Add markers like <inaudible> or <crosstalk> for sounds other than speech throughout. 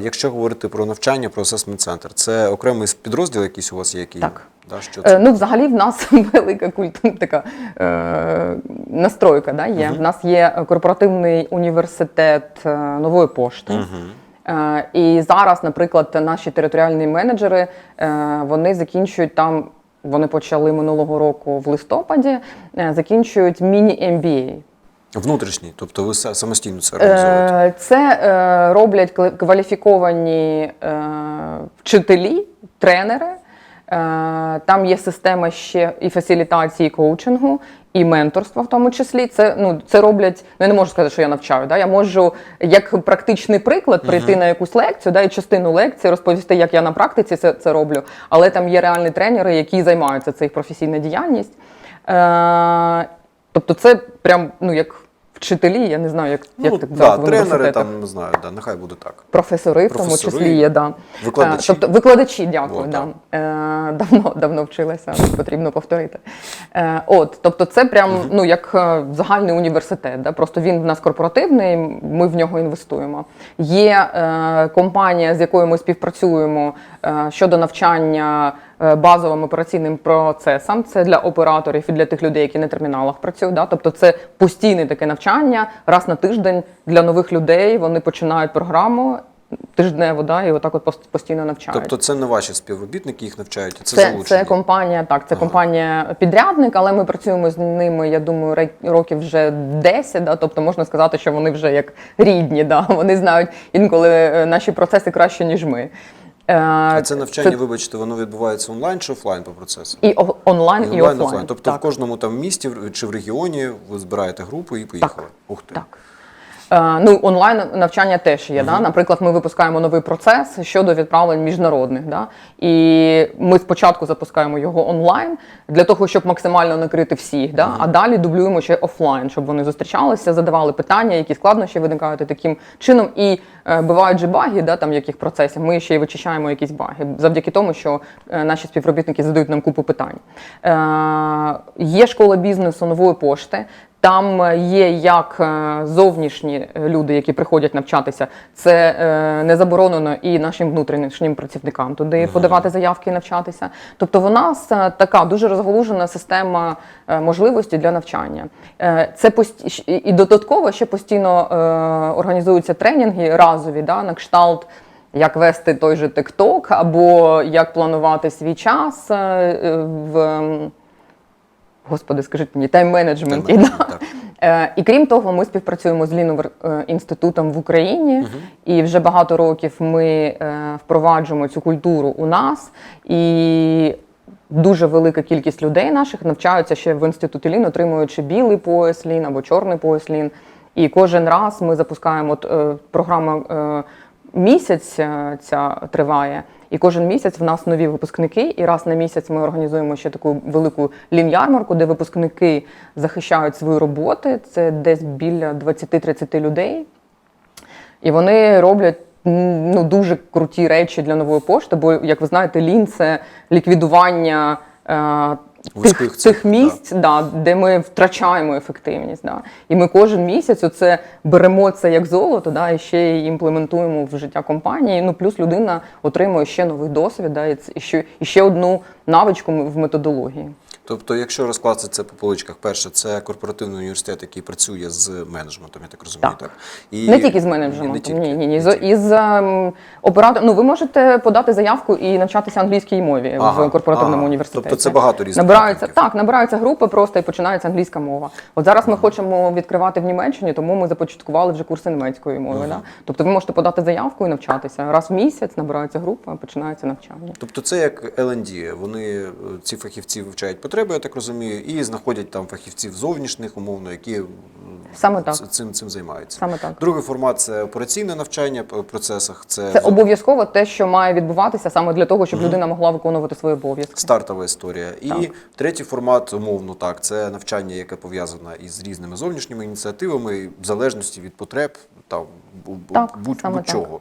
Якщо говорити про навчання, про асесмент центр, це окремий підрозділ, якийсь у вас є, який Так. Да, що Е, це? Ну, взагалі, в нас <laughs> велика культура така е, настройка. Да, є. В нас є корпоративний університет е, нової пошти. Е, і зараз, наприклад, наші територіальні менеджери вони закінчують там. Вони почали минулого року в листопаді, закінчують міні-MBA. Внутрішній, тобто ви самостійно це організовуєте. Е, Це е, роблять кваліфіковані е, вчителі, тренери. Там є система ще і фасилітації, і коучингу, і менторства в тому числі. Це, ну, це роблять, ну я не можу сказати, що я навчаю. Да? Я можу як практичний приклад прийти на якусь лекцію, да, і частину лекції розповісти, як я на практиці це, це роблю. Але там є реальні тренери, які займаються це їх професійна діяльність. Е, тобто, це прям ну як вчителі, я не знаю, як, Ну, як так да, в тренери там не знаю, да, нехай буде так. Професори, в тому числі є, да. викладачі. Тобто викладачі, дякую. О, да. Е, давно, давно вчилася, потрібно повторити. Е, от, тобто, це прям ну, як е, загальний університет. Да? Просто він в нас корпоративний, ми в нього інвестуємо. Є е, компанія, з якою ми співпрацюємо е, щодо навчання базовим операційним процесам. Це для операторів і для тих людей, які на терміналах працюють. Да? Тобто це постійне таке навчання раз на тиждень для нових людей. Вони починають програму тижнево, да, і отак от пост- постійно навчають. Тобто це не ваші співробітники їх навчають, це, це, це компанія, так, це компанія підрядник, але ми працюємо з ними, я думаю, років вже 10, да, тобто можна сказати, що вони вже як рідні, да, <laughs> вони знають інколи е, наші процеси краще, ніж ми. Е, А це навчання, вибачте, воно відбувається онлайн чи офлайн по процесу? і онлайн, і, онлайн, офлайн. Тобто так. в кожному там місті чи в регіоні ви збираєте групу і поїхали. Ух ти. Так. Е, ну, онлайн навчання теж є. Да? Наприклад, ми випускаємо новий процес щодо відправлень міжнародних. Да? І ми спочатку запускаємо його онлайн для того, щоб максимально накрити всіх. Да? А далі дублюємо ще офлайн, щоб вони зустрічалися, задавали питання, які складнощі виникають таким чином. І бувають же баги, да, там яких процесів. Ми ще й вичищаємо якісь баги завдяки тому, що е, наші співробітники задають нам купу питань. Е, є школа бізнесу нової пошти. Там е, є як е, зовнішні люди, які приходять навчатися, це е, не заборонено і нашим внутрішнім працівникам туди подавати заявки і навчатися. Тобто, в нас е, така дуже розголужена система е, можливостей для навчання. Е, Це пості... і- додатково ще постійно е, організуються тренінги разові, да, на кшталт. Як вести той же TikTok, або як планувати свій час е, е, в Господи, скажіть мені. Тайм-менеджмент, да? Е, І крім того, ми співпрацюємо з Лінувер інститутом в Україні, і вже багато років ми впроваджуємо цю культуру у нас. І дуже велика кількість людей наших навчаються ще в інституті Лін, отримуючи білий пояс Лін або чорний пояс Лін. І кожен раз ми запускаємо от, е, програма е, місяць е, ця триває. І кожен місяць в нас нові випускники, і раз на місяць ми організуємо ще таку велику лін-ярмарку, де випускники захищають свої роботи. Це десь біля 20-30 людей. І вони роблять ну, дуже круті речі для нової пошти, бо, як ви знаєте, лін це ліквідування. е, Тих, цих, місць, да, де ми втрачаємо ефективність. Да. І ми кожен місяць оце беремо це як золото, да, і ще й імплементуємо в життя компанії. Ну, плюс людина отримує ще новий досвід, да, і, ще, і ще одну навичку в методології. Тобто, якщо розкласти це по поличках, перше, це корпоративний університет, який працює з менеджментом, я так розумію. Так. Так. І... Не тільки з не тільки, ні, ні, ні. З, із ем, оператором. Ну, ви можете подати заявку і навчатися англійській мові Ага, в корпоративному ага. університеті. Тобто це багато різних набираються. напрямків. Так, набираються групи просто і починається англійська мова. От зараз ми хочемо відкривати в Німеччині, тому ми започаткували вже курси німецької мови. Да? Тобто ви можете подати заявку і навчатися. Раз в місяць набирається група, починається навчання. Тобто це як L&D. Вони е, ці фахівці вивчають потреби, я так розумію, і знаходять там фахівців зовнішніх, умовно, які Саме так. цим цим займаються. Саме так. Другий формат це операційне навчання по процесах. Це, Це обов'язково те, що має відбуватися саме для того, щоб людина могла виконувати свої обов'язки. стартова історія. І третій формат, умовно так, це навчання, яке пов'язане із різними зовнішніми ініціативами, в залежності від потреб там бу- бу- Так, будь, будь-чого.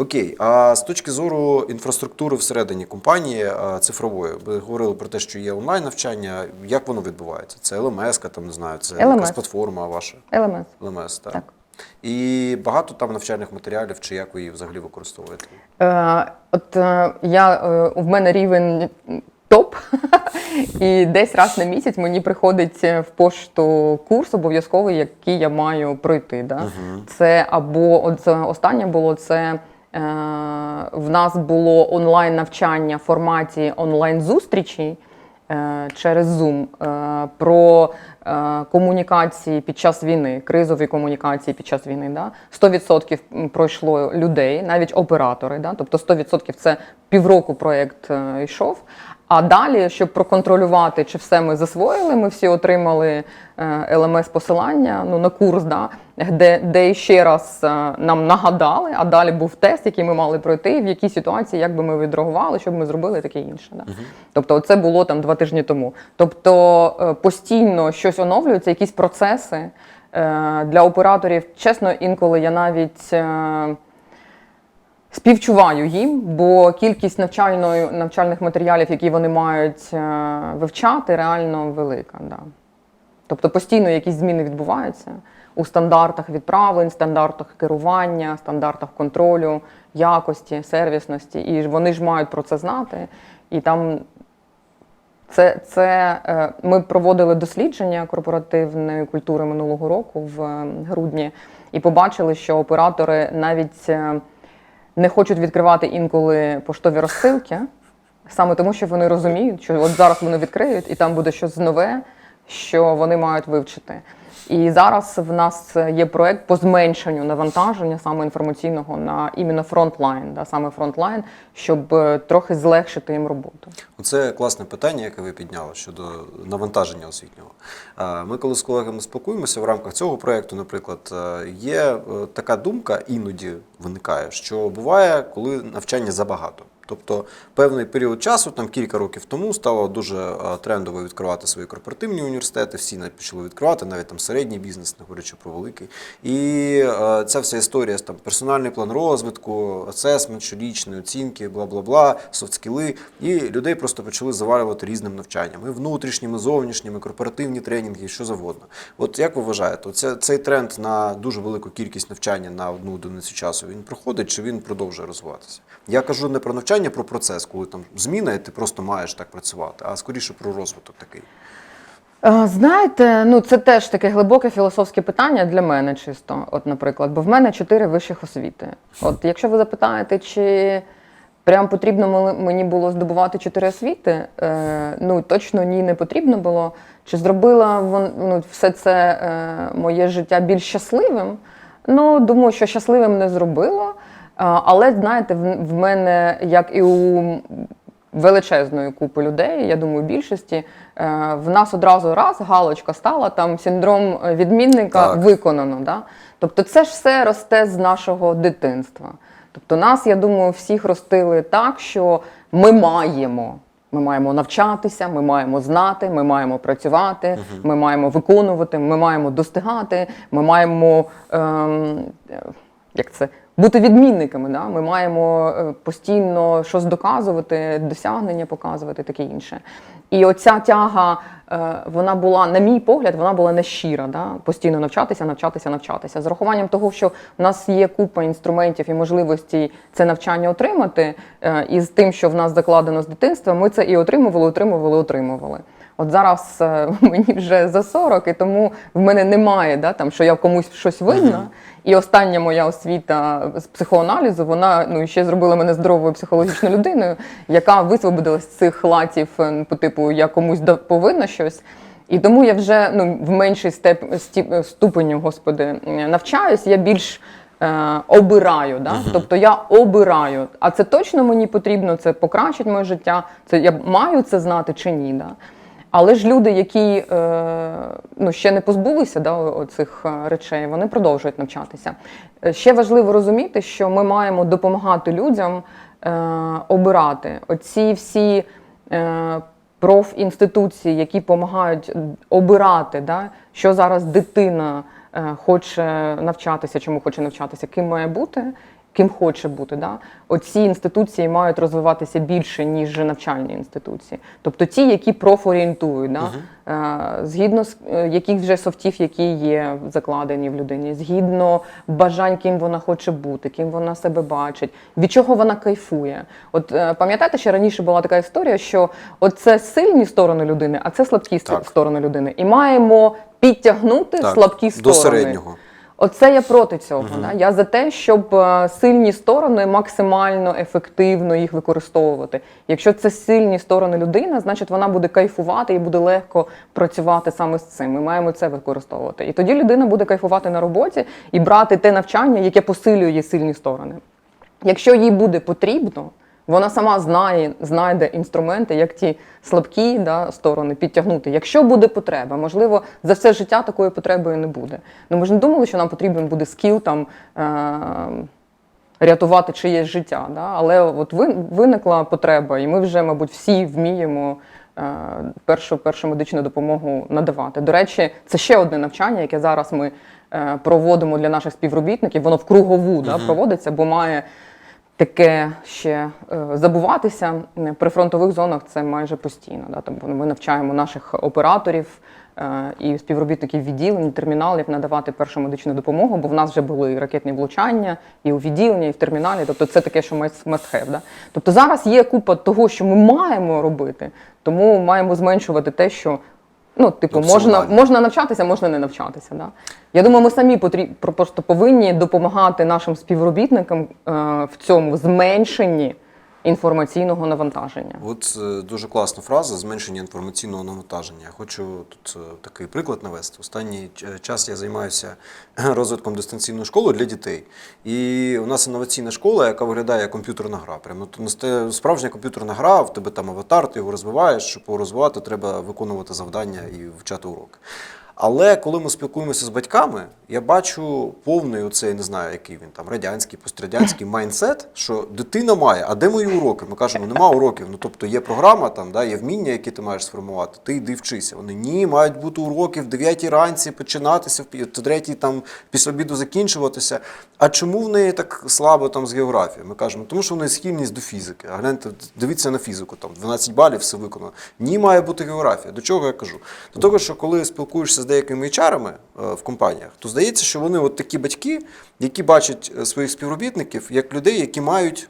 Окей, а з точки зору інфраструктури всередині компанії цифрової, ви говорили про те, що є онлайн навчання. Як воно відбувається? Це LMS, там не знаю, це LMS. якась платформа ваша. ЛМС. LMS, так. Так. І багато там навчальних матеріалів, чи як ви її взагалі використовуєте? Е, от е, я е, в мене рівень топ, <laughs> і десь раз на місяць мені приходить в пошту курс обов'язковий, який я маю пройти. Да? Це або от це останнє було це. Е, в нас було онлайн навчання в форматі онлайн зустрічей е, через Zoom е, про комунікації під час війни, кризові комунікації під час війни. Да? 100% пройшло людей, навіть оператори. Да? Тобто 100% це півроку проєкт йшов. А далі, щоб проконтролювати, чи все ми засвоїли, ми всі отримали ЛМС-посилання ну, на курс, да, де, де ще раз е, нам нагадали, а далі був тест, який ми мали пройти, в якій ситуації, як би ми відреагували, щоб ми зробили таке інше. Да. Тобто, це було там два тижні тому. Тобто е, постійно щось оновлюється, якісь процеси е, для операторів. Чесно, інколи я навіть. Співчуваю їм, бо кількість навчальної, навчальних матеріалів, які вони мають вивчати, реально велика. Да. Тобто постійно якісь зміни відбуваються у стандартах відправлень, стандартах керування, стандартах контролю, якості, сервісності. І вони ж мають про це знати. І там це, це е, ми проводили дослідження корпоративної культури минулого року в е, грудні і побачили, що оператори навіть е, не хочуть відкривати інколи поштові розсилки, саме тому, що вони розуміють, що от зараз вони відкриють, і там буде щось нове, що вони мають вивчити. І зараз в нас є проект по зменшенню навантаження саме інформаційного на іменно фронтлайн, да, саме фронтлайн, щоб е, трохи злегшити їм роботу. Оце класне питання, яке ви підняли щодо навантаження освітнього. Е, Ми, коли з колегами спілкуємося в рамках цього проєкту, наприклад, е, є така думка, іноді виникає, що буває, коли навчання забагато. Тобто певний період часу, там кілька років тому, стало дуже е, трендово відкривати свої корпоративні університети. Всі почали відкривати, навіть там середній бізнес, не говорячи про великий. І е, ця вся історія там персональний план розвитку, асесмент, щорічні оцінки, бла бла бла, софтскіли. І людей просто почали завалювати різним навчанням. І внутрішніми, зовнішніми, корпоративні тренінги, і що завгодно. От як ви вважаєте, оце, цей тренд на дуже велику кількість навчання на одну одиницю часу він проходить чи він продовжує розвиватися? Я кажу не про навчання, про процес, коли там зміна, і ти просто маєш так працювати, а скоріше про розвиток такий. Е, Знаєте, ну це теж таке глибоке філософське питання для мене, чисто. От, наприклад, бо в мене чотири вищих освіти. От, якщо ви запитаєте, чи прям потрібно мені було здобувати чотири освіти, е, ну точно ні, не потрібно було. Чи зробила вон, ну, все це е, моє життя більш щасливим? Ну, думаю, що щасливим не зробило. Але знаєте, в, мене, як і у величезної купи людей, я думаю, більшості, е, в нас одразу раз галочка стала, там синдром відмінника Так. виконано. Да? Тобто це ж все росте з нашого дитинства. Тобто нас, я думаю, всіх ростили так, що ми маємо. Ми маємо навчатися, ми маємо знати, ми маємо працювати, ми маємо виконувати, ми маємо достигати, ми маємо ем, е, як це, бути відмінниками. Да? Ми маємо е, постійно щось доказувати, досягнення показувати, таке інше. І оця тяга, е, вона була, на мій погляд, вона була нещира. Да? Постійно навчатися, навчатися, навчатися. З урахуванням того, що в нас є купа інструментів і можливостей це навчання отримати, е, і з тим, що в нас закладено з дитинства, ми це і отримували, отримували, отримували. От зараз е, <laughs> мені вже за 40, і тому в мене немає, да, там, що я комусь щось винна. І остання моя освіта з психоаналізу, вона ну, ще зробила мене здоровою психологічною людиною, яка висвободилась з цих латів е, по типу я комусь повинна щось. І тому я вже ну, в меншій степ, стіп- ступеню, господи, е, навчаюсь, я більш е, обираю. Да? Тобто я обираю. А це точно мені потрібно, це покращить моє життя, це я маю це знати чи ні. Да? Але ж люди, які е, ну, ще не позбулися да, оцих е, речей, вони продовжують навчатися. Е, Ще важливо розуміти, що ми маємо допомагати людям обирати оці всі профінституції, які допомагають обирати, да, що зараз дитина хоче навчатися, чому хоче навчатися, ким має бути, ким хоче бути. Да? Оці інституції мають розвиватися більше, ніж навчальні інституції. Тобто ті, які профорієнтують, да? Е, згідно з е, яких вже софтів, які є закладені в людині, згідно бажань, ким вона хоче бути, ким вона себе бачить, від чого вона кайфує. От е, пам'ятаєте, ще раніше була така історія, що от це сильні сторони людини, а це слабкі Так. сторони людини. І маємо підтягнути Так, слабкі до сторони. середнього. Оце я проти цього. Да? Я за те, щоб е, сильні сторони максимально ефективно їх використовувати. Якщо це сильні сторони людини, значить вона буде кайфувати і буде легко працювати саме з цим. Ми маємо це використовувати. І тоді людина буде кайфувати на роботі і брати те навчання, яке посилює її сильні сторони. Якщо їй буде потрібно, вона сама знає, знайде інструменти, як ті слабкі да, сторони підтягнути. Якщо буде потреба, можливо, за все життя такої потреби і не буде. Ну ми ж не думали, що нам потрібен буде скіл там. Е- Рятувати чиєсь життя, да? але от виникла потреба, і ми вже, мабуть, всі вміємо е, першу, першу медичну допомогу надавати. До речі, це ще одне навчання, яке зараз ми е, проводимо для наших співробітників. Воно в кругову да, проводиться, бо має таке ще е, забуватися. Е, При фронтових зонах це майже постійно. Да? Тобто ми навчаємо наших операторів е, і співробітників відділень, терміналів надавати першу медичну допомогу, бо в нас вже були ракетні влучання, і у відділенні, і в терміналі. Тобто це таке, що must have. Да? Тобто зараз є купа того, що ми маємо робити, тому маємо зменшувати те, що. Ну, типу, можна, можна навчатися, можна не навчатися. Да? Я думаю, ми самі потріб, просто повинні допомагати нашим співробітникам е, в цьому зменшенні інформаційного навантаження. От е, дуже класна фраза зменшення інформаційного навантаження. Я хочу тут е, такий приклад навести. Останній час я займаюся розвитком дистанційної школи для дітей. І у нас інноваційна школа, яка виглядає як комп'ютерна гра. Прямо справжня комп'ютерна гра, в тебе там аватар, ти його розвиваєш. Щоб його розвивати, треба виконувати завдання і вчати уроки. Але коли ми спілкуємося з батьками, я бачу повний оцей, не знаю, який він там радянський, пострадянський <laughs> майндсет, що дитина має, а де мої уроки? Ми кажемо, нема уроків. Ну тобто є програма, там да, є вміння, які ти маєш сформувати. Ти йди вчися. Вони ні, мають бути уроки в 9 ранці, починатися, в 3 там після обіду закінчуватися. А чому в неї так слабо там з географії? Ми кажемо, тому що в неї схильність до фізики. А гляньте, дивіться на фізику, там 12 балів, все виконано. Ні, має бути географія. До чого я кажу? До того, що коли спілкуєшся з деякими HR-ами е, в компаніях, то здається, що вони от такі батьки, які бачать е, своїх співробітників як людей, які мають.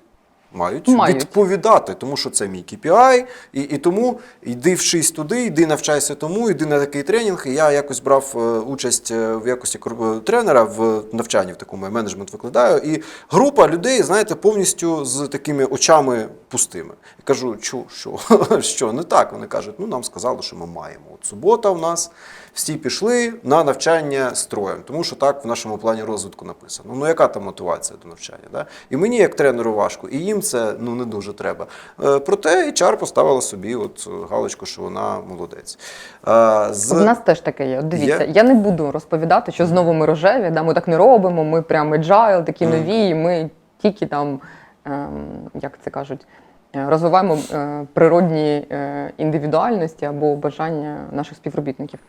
Мають, Мають. відповідати, тому що це мій KPI, і, і тому йди вчись туди, йди навчайся тому, йди на такий тренінг. І я якось брав е, участь е, в якості е, тренера в навчанні в такому я менеджмент викладаю. І група людей, знаєте, повністю з такими очами пустими. Я кажу, що, що, <laughs> що не так? Вони кажуть, ну нам сказали, що ми маємо. От субота в нас всі пішли на навчання строєм, тому що так в нашому плані розвитку написано. Ну яка там мотивація до навчання? Да? І мені, як тренеру, важко, і їм це ну не дуже треба. Е, проте HR поставила собі от галочку, що вона молодець. Е, з... У нас теж таке є. От дивіться, Є? я не буду розповідати, що знову ми рожеві, да, ми так не робимо, ми прям agile, такі нові, ми тільки там, ем, як це кажуть, е, розвиваємо природні індивідуальності або бажання наших співробітників.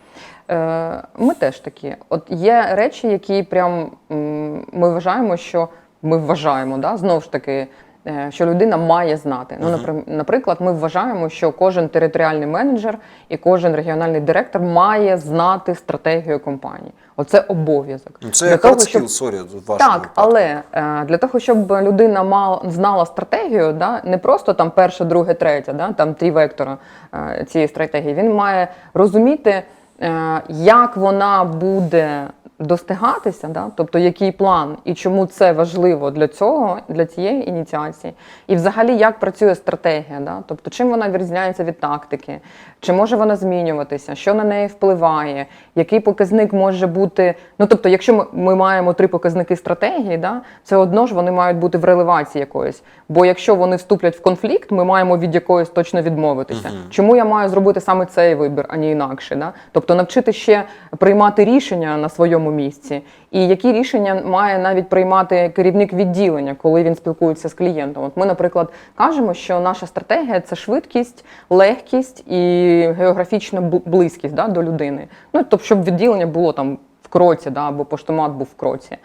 Ми теж такі. От є речі, які прям ми вважаємо, що ми вважаємо, да, знову ж таки. Е, Що людина має знати. Ну, наприклад, ми вважаємо, що кожен територіальний менеджер і кожен регіональний директор має знати стратегію компанії. Оце обов'язок. Ну, Це Для як того, щоб- сорі, так, випадку. але е, для того, щоб людина мала знала стратегію, да, не просто там перше, друге, третє, да, там три вектора е, цієї стратегії, він має розуміти, як вона буде достигатися, да, тобто який план і чому це важливо для цього, для цієї ініціації, і взагалі як працює стратегія, да, тобто чим вона відрізняється від тактики, чи може вона змінюватися, що на неї впливає, який показник може бути. Ну тобто, якщо ми, ми маємо три показники стратегії, да, все одно ж вони мають бути в релевації якоїсь. Бо якщо вони вступлять в конфлікт, ми маємо від якоїсь точно відмовитися. Чому я маю зробити саме цей вибір, а не інакше? Да? Тобто навчити ще приймати рішення на своєму місці, і які рішення має навіть приймати керівник відділення, коли він спілкується з клієнтом. От ми, наприклад, кажемо, що наша стратегія це швидкість, легкість і географічна близькість да, до людини. Ну тобто, щоб відділення було там в кроці, да, або поштомат був в кроці.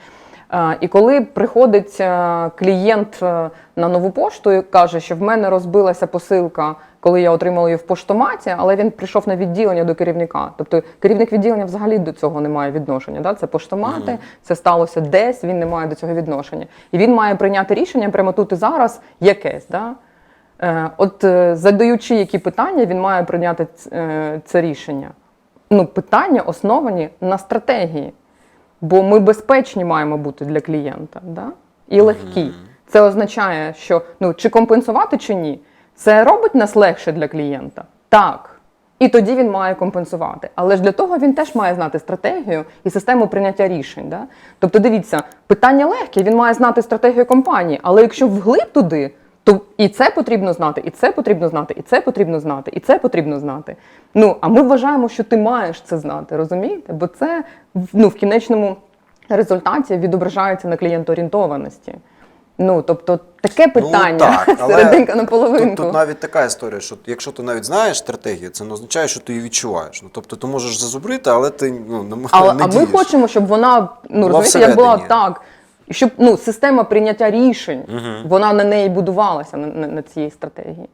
І коли приходить е, клієнт е, на нову пошту і каже, що в мене розбилася посилка, коли я отримала її в поштоматі, але він прийшов на відділення до керівника. Тобто керівник відділення взагалі до цього не має відношення. Да? Це поштомати, це сталося десь, він не має до цього відношення. І він має прийняти рішення прямо тут і зараз якесь. Да? Е, От е, задаючи які питання, він має прийняти е, це рішення. Ну, питання основані на стратегії. Бо ми безпечні маємо бути для клієнта, да? і легкі. Це означає, що ну, чи компенсувати, чи ні. Це робить нас легше для клієнта? Так. І тоді він має компенсувати. Але ж для того він теж має знати стратегію і систему прийняття рішень. Да? Тобто, дивіться, питання легке, він має знати стратегію компанії, але якщо вглиб туди, то і це потрібно знати, і це потрібно знати, і це потрібно знати, і це потрібно знати. Ну, а ми вважаємо, що ти маєш це знати, розумієте? Бо це ну, в кінечному результаті відображається на клієнтоорієнтованості. Ну, тобто таке питання, Ну, так, <laughs> але серединка на половинку. Тут, тут навіть така історія, що якщо ти навіть знаєш стратегію, це не означає, що ти її відчуваєш. Ну, тобто ти можеш зазубрити, але ти ну, не, Але, не а ми хочемо, щоб вона ну розумієте, як була так, щоб ну система прийняття рішень, вона на неї будувалася на, на, на цій стратегії.